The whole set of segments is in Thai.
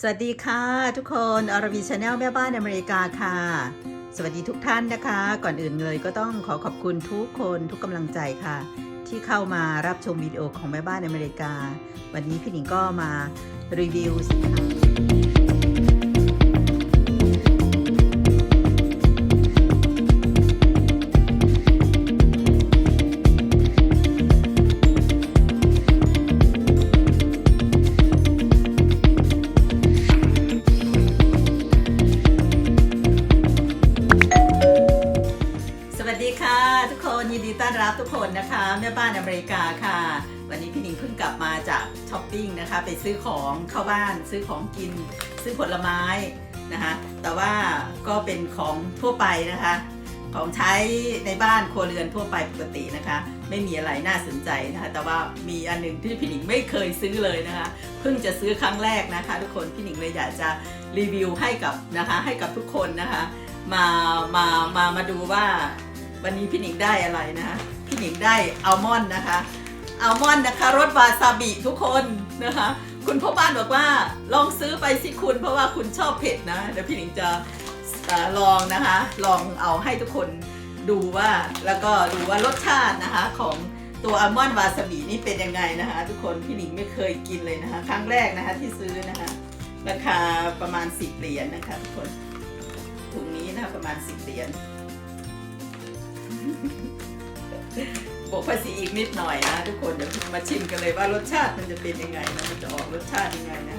สวัสดีค่ะ ทุกคนอรวีชาแนลแม่บ้านอเมริกาค่ะ สวัสดีทุกท่านนะคะ ก่อนอื่นเลยก็ต้องขอขอบคุณทุกคนทุกกำลังใจค่ะ ที่เข้ามารับชมวิดีโอของแม่บ้านอเมริกา วันนี้พี่หนิงก็มารีวิวสินค้า รับทุกคนนะคะ แม่บ้านอเมริกาค่ะ วันนี้พี่หนิงเพิ่งกลับมาจากช้อปปิ้งนะคะ ไปซื้อของเข้าบ้าน ซื้อของกิน ซื้อผลไม้นะคะ แต่ว่าก็เป็นของทั่วไปนะคะ ของใช้ในบ้านครัวเรือนทั่วไปปกตินะคะ ไม่มีอะไรน่าสนใจนะคะ แต่ว่ามีอันหนึงที่พี่หนิงไม่เคยซื้อเลยนะคะ เพิ่งจะซื้อครั้งแรกนะคะ ทุกคนพี่หนิงเลยอยากจะรีวิวให้กับนะคะให้กับทุกคนนะคะ มามามามาดูว่าวันนี้พี่หนิงได้อะไรนะคะ พี่หนิงได้อัลมอนด์นะคะอัลมอนด์นะคะรสวาซาบิทุกคนนะคะ คุณพ่อบ้านบอกว่าลองซื้อไปสิคุณเพราะว่าคุณชอบเผ็ดนะ เดี๋ยวพี่หนิงจะลองนะคะ ลองเอาให้ทุกคนดูว่าแล้วก็ดูว่ารสชาตินะคะของตัวอัลมอนด์วาซาบินี่เป็นยังไงนะคะ ทุกคนพี่หนิงไม่เคยกินเลยนะคะ ครั้งแรกนะคะที่ซื้อนะคะ ราคาประมาณ10เหรียญนะคะทุกคนถุงนี้นะคะประมาณ10เหรียญ บวกภาษีอีกนิดหน่อยนะทุกคนเดี๋ยวมาชิมกันเลยว่ารสชาติมันจะเป็นยังไงนะมันจะออกรสชาติยังไงนะ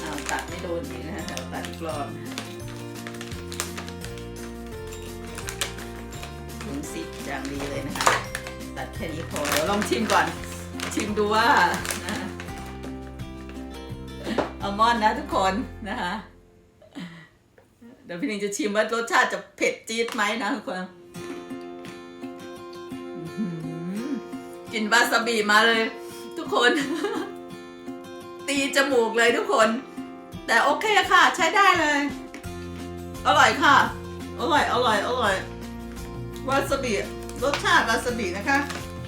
อ้าวตัดไม่โดนอีกนะฮะตัดกรอบถุงซิปอย่างดีเลยนะคะ ตัดแค่นี้พอเดี๋ยวลองชิมก่อน ชิมดูว่าอัลมอนด์นะทุกคนนะคะเดี๋ยวพี่นิงจะชิมว่ารสชาติจะเผ็ดจี๊ดไหมนะทุกคน กลินวาซาบิมาเลย ทุกคน ตีจมูกเลยทุกคน แต่โอเคค่ะ ใช้ได้เลย อร่อยค่ะ อร่อยอร่อยอร่อยวาซาบิรสชาติวาซาบินะคะ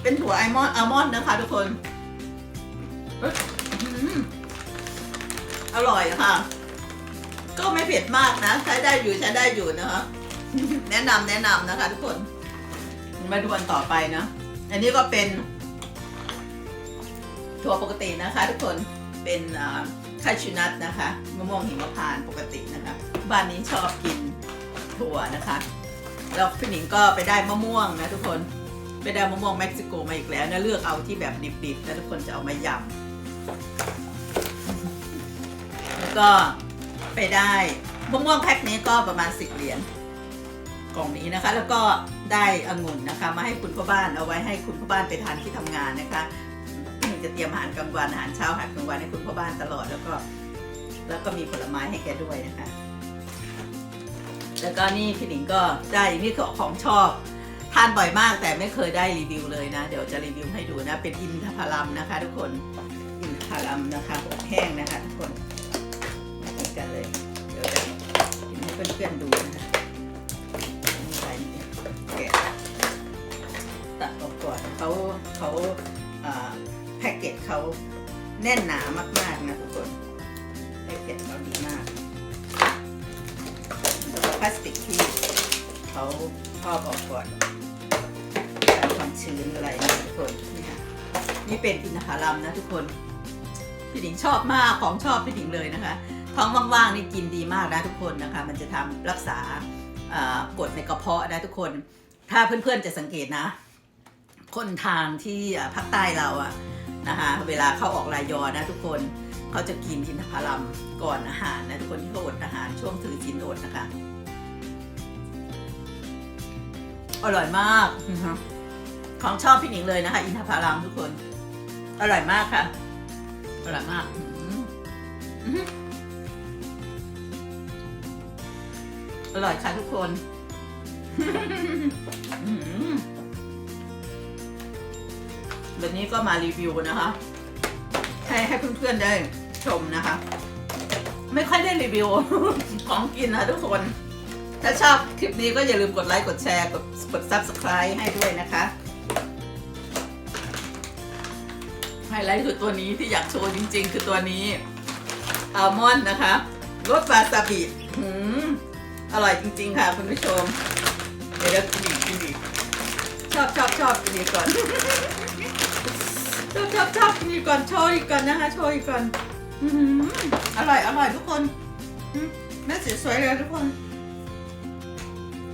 เป็นถั่วไอมอนอัลมอนด์นะคะ ทุกคนเอ้ยอื้อหืออร่อยค่ะ ก็ไม่เผ็ดมากนะ ใช้ได้อยู่ใช้ได้อยู่นะคะ แนะนำแนะนำนะคะ ทุกคน มาดูวันต่อไปนะ อันนี้ก็เป็น ถั่วปกตินะคะ ทุกคนเป็นคาชูนัทนะคะมะม่วงหิมพานต์ปกตินะคะ บ้านนี้ชอบกินถั่วนะคะแล้วพี่หนิงก็ไปได้มะม่วงนะทุกคนไปได้มะม่วงเม็กซิโกมาอีกแล้วนะเลือกเอาที่แบบดิบๆแล้วทุกคนจะเอามายำแล้วก็ไปได้มะม่วงแพ็คนี้ก็ประมาณ10เหรียญกล่องนี้นะคะ แล้วก็ได้องุ่นนะคะ มาให้คุณพ่อบ้านเอาไว้ให้คุณพ่อบ้านไปทานที่ทำงานนะคะ จะเตรียมอาหารกลางวันอาหารเช้าอาหารกลางวันให้คุณพ่อบ้านตลอดแล้วก็ แล้วก็มีผลไม้ให้แกด้วยนะคะ แล้วก็นี่พี่หนิงก็ได้นี่คือของชอบทานบ่อยมากแต่ไม่เคยได้รีวิวเลยนะ เดี๋ยวจะรีวิวให้ดูนะ เป็นอินทผลัมนะคะ ทุกคนอินทผลัมนะคะอบแห้งนะคะ ทุกคนกันเลย เดี๋ยวจะกินให้เพื่อนๆดูนะคะใส่นี่แกะตัดออกก่อนเขาเขาอ่า แพ็กเกจเขาแน่นหนามากๆนะทุกคนแพ็กเกจเขาดีมากแล้วก็พลาสติกที่เขาครอบออกก่อนกันความชื้นอะไรนะทุกคนนี่ค่ะนี่เป็นอินทผลัมนะทุกคนพี่หญิงชอบมากของชอบพี่หญิงเลยนะคะ ท้องว่างๆนี่กินดีมากนะทุกคนนะคะ มันจะทำรักษาอ่ากดในกระเพาะนะทุกคน ถ้าเพื่อนๆจะสังเกตนะ คนทางที่ภาคใต้เราอะ นะคะเวลาเข้าออกรายยอนะทุกคนเขาจะกินอินทผลัมก่อนอาหารนะทุกคนที่เขาอดอาหารช่วงถือศีลอดนะคะ อร่อยมากนะคะของชอบพี่หนิงเลยนะคะ อินทผลัมทุกคน อร่อยมากค่ะ อร่อยมากอื้อหืออื้อหืออร่อยค่ะทุกคนอื้อหือ วันนี้ก็มารีวิวนะคะ ให้ให้เพื่อนๆได้ชมนะคะ ไม่ค่อยได้รีวิวของกินนะทุกคน ถ้าชอบคลิปนี้ก็อย่าลืมกดไลค์ กดแชร์ กดกด subscribe ให้ด้วยนะคะไฮไลท์คือตัวนี้ที่อยากโชว์จริง ๆ คือตัวนี้อัลมอนด์นะคะรสวาซาบิหืมอร่อยจริง ๆ ค่ะ คุณผู้ชม เดี๋ยวกินอีกกินอีกชอบชอบชอบกินอีกก่อน ชอบชอบชอบอีกก่อนโชว์อีกก่อนนะคะโชว์อีกก่อนอืออร่อยอร่อยทุกคนแม่สีสวยเลยทุกคน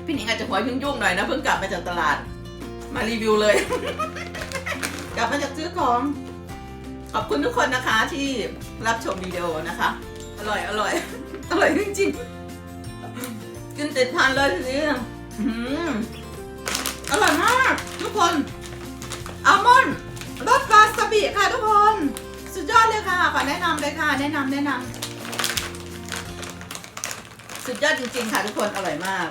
พี่หนิงอาจจะหัวยุ่งๆหน่อยนะเพิ่งกลับมาจากตลาด มารีวิวเลย กลับมาจากซื้อของ ขอบคุณทุกคนนะคะที่รับชมวิดีโอนะคะ อร่อยอร่อยอร่อยจริงๆกินติดพันเลยทีนี้อื้อหืออร่อยมาก ทุกคน แนะนำเลยค่ะ แนะนำแนะนำสุดยอดจริงๆค่ะทุกคนอร่อยมาก